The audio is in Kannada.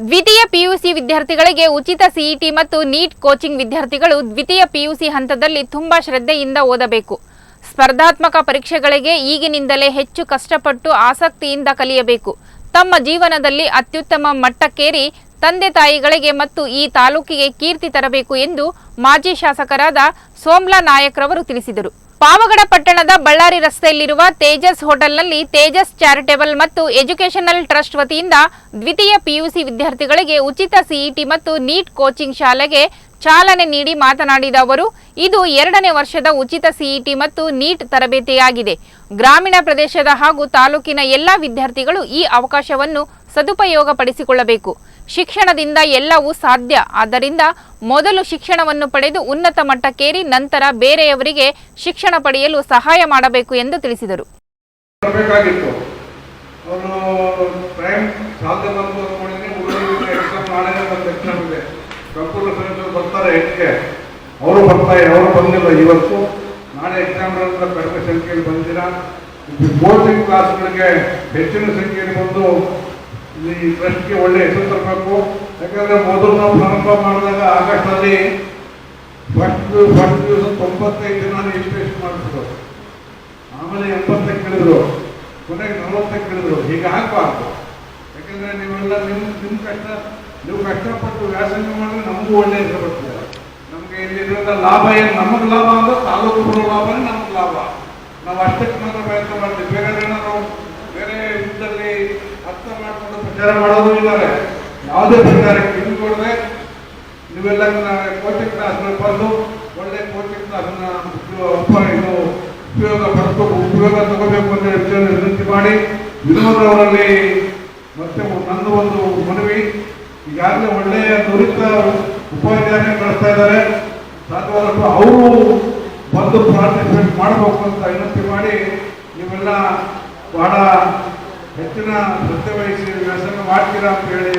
ದ್ವಿತೀಯ ಪಿಯುಸಿ ವಿದ್ಯಾರ್ಥಿಗಳಿಗೆ ಉಚಿತ ಸಿಇಟಿ ಮತ್ತು ನೀಟ್ ಕೋಚಿಂಗ್ ವಿದ್ಯಾರ್ಥಿಗಳು ದ್ವಿತೀಯ ಪಿಯುಸಿ ಹಂತದಲ್ಲಿ ತುಂಬಾ ಶ್ರದ್ಧೆಯಿಂದ ಓದಬೇಕು. ಸ್ಪರ್ಧಾತ್ಮಕ ಪರೀಕ್ಷೆಗಳಿಗೆ ಈಗಿನಿಂದಲೇ ಹೆಚ್ಚು ಕಷ್ಟಪಟ್ಟು ಆಸಕ್ತಿಯಿಂದ ಕಲಿಯಬೇಕು. ತಮ್ಮ ಜೀವನದಲ್ಲಿ ಅತ್ಯುತ್ತಮ ಮಟ್ಟಕ್ಕೇರಿ ತಂದೆ ತಾಯಿಗಳಿಗೆ ಮತ್ತು ಈ ತಾಲೂಕಿಗೆ ಕೀರ್ತಿ ತರಬೇಕು ಎಂದು ಮಾಜಿ ಶಾಸಕರಾದ ಸೋಮ್ಲಾ ನಾಯಕ್ರವರು ತಿಳಿಸಿದರು. ಪಾವಗಡ ಪಟ್ಟಣದ ಬಳ್ಳಾರಿ ರಸ್ತೆಯಲ್ಲಿರುವ ತೇಜಸ್ ಹೋಟೆಲ್ನಲ್ಲಿ ತೇಜಸ್ ಚಾರಿಟೇಬಲ್ ಮತ್ತು ಎಜುಕೇಷನಲ್ ಟ್ರಸ್ಟ್ ವತಿಯಿಂದ ದ್ವಿತೀಯ ಪಿಯುಸಿ ವಿದ್ಯಾರ್ಥಿಗಳಿಗೆ ಉಚಿತ ಸಿಇಟಿ ಮತ್ತು ನೀಟ್ ಕೋಚಿಂಗ್ ಶಾಲೆಗೆ ಚಾಲನೆ ನೀಡಿ ಮಾತನಾಡಿದ ಅವರು, ಇದು ಎರಡನೇ ವರ್ಷದ ಉಚಿತ ಸಿಇಟಿ ಮತ್ತು ನೀಟ್ ತರಬೇತಿಯಾಗಿದೆ. ಗ್ರಾಮೀಣ ಪ್ರದೇಶದ ಹಾಗೂ ತಾಲೂಕಿನ ಎಲ್ಲ ವಿದ್ಯಾರ್ಥಿಗಳು ಈ ಅವಕಾಶವನ್ನು ಸದುಪಯೋಗಪಡಿಸಿಕೊಳ್ಳಬೇಕು. ಶಿಕ್ಷಣದಿಂದ ಎಲ್ಲವೂ ಸಾಧ್ಯ. ಆದ್ದರಿಂದ ಮೊದಲು ಶಿಕ್ಷಣವನ್ನು ಪಡೆದು ಉನ್ನತ ಮಟ್ಟಕ್ಕೇರಿ ನಂತರ ಬೇರೆಯವರಿಗೆ ಶಿಕ್ಷಣ ಪಡೆಯಲು ಸಹಾಯ ಮಾಡಬೇಕು ಎಂದು ತಿಳಿಸಿದರು. ಅವರು ಬರ್ತಾರೆ ಅವರು ಬಂದಿಲ್ಲ. ಇವತ್ತು ನಾಳೆ ಎಕ್ಸಾಮ್ ಕಡಿಮೆ ಸಂಖ್ಯೆಯಲ್ಲಿ ಬಂದಿರ? ಕೋಚಿಂಗ್ ಕ್ಲಾಸ್ಗಳಿಗೆ ಹೆಚ್ಚಿನ ಸಂಖ್ಯೆಯಲ್ಲಿ ಬಂದು ಈ ಟ್ರಸ್ಟ್ಗೆ ಒಳ್ಳೆ ಹೆಸರು ತರಬೇಕು. ಯಾಕಂದ್ರೆ ಮೊದಲು ನಾವು ಪ್ರಾರಂಭ ಮಾಡಿದಾಗ ಆಗಸ್ಟಲ್ಲಿ ಫಸ್ಟ್ ಫಸ್ಟ್ ದಿವಸ ತೊಂಬತ್ತೈದು ಜನ ರಿಜಿಸ್ಟ್ರೇಷನ್ ಮಾಡಿಸಿದ್ರು ಆಮೇಲೆ ಎಂಬತ್ತಕ್ಕೆ ಇಳಿದ್ರು ಕೊನೆಗೆ ನಲವತ್ತಕ್ಕೆ ಇಳಿದ್ರು ಹೀಗೆ ಆಗಬಾರ್ದು. ಯಾಕಂದ್ರೆ ನೀವೆಲ್ಲ ನಿಮ್ಮ ನಿಮ್ಮ ಕಷ್ಟ, ನೀವು ಕಷ್ಟಪಟ್ಟು ವ್ಯಾಸಂಗ ಮಾಡಿದ್ರೆ ನಮಗೂ ಒಳ್ಳೆ ಹೆಸರು ಬರ್ತದೆ. ನಮಗೆ ಇದರಿಂದ ಲಾಭ ಏನು? ನಮಗೆ ಲಾಭ ಅಂದ್ರೆ ತಾಲೂಕು ಬರೋ ಲಾಭನೇ ನಮಗೆ ಲಾಭ. ನಾವು ಅಷ್ಟಕ್ಕೆ ಮಾತ್ರ ಪ್ರಯತ್ನ ಮಾಡ್ತೀವಿ. ಬೇರೆ ಏನಾದ್ರು, ಬೇರೆ ಇದರಲ್ಲಿ ಅರ್ಥ ಮಾಡಿಕೊಂಡು ಪ್ರಚಾರ ಮಾಡೋದು ಇದ್ದಾರೆ. ಯಾವುದೇ ಪ್ರಚಾರಕ್ಕೆ ಇದು ಕೊಡದೆ ನೀವೆಲ್ಲ ಕೋಚಿಂಗ್ ಕ್ಲಾಸ್ಗಳು ಬಂದು ಒಳ್ಳೆ ಕೋಚಿಂಗ್ ಇದು ಉಪಯೋಗ ಪಡ್ಕೋ, ಉಪಯೋಗ ತಗೋಬೇಕು ಅಂತ ಹೇಳಿ ವಿನಂತಿ ಮಾಡಿ ವಿನೋದವರಲ್ಲಿ ಮತ್ತೆ ನಂದು ಒಂದು ಮನವಿ, ಈಗಾಗಲೇ ಒಳ್ಳೆಯ ನುರಿತ ಉಪಾಧ್ಯಾಯ ಕಳಿಸ್ತಾ ಇದ್ದಾರೆ. ಸಾಧ್ಯವಾದಷ್ಟು ಅವರು ಬಂದು ಪಾರ್ಟಿಸಿಪೇಟ್ ಮಾಡಬೇಕು ಅಂತ ವಿನಂತಿ ಮಾಡಿ ನೀವೆಲ್ಲ ಬಹಳ ಹೆಚ್ಚಿನ ನೃತ್ಯ ವಹಿಸಿ ವ್ಯಾಸಂಗ ಮಾಡ್ತೀರಾ ಅಂತ ಹೇಳಿ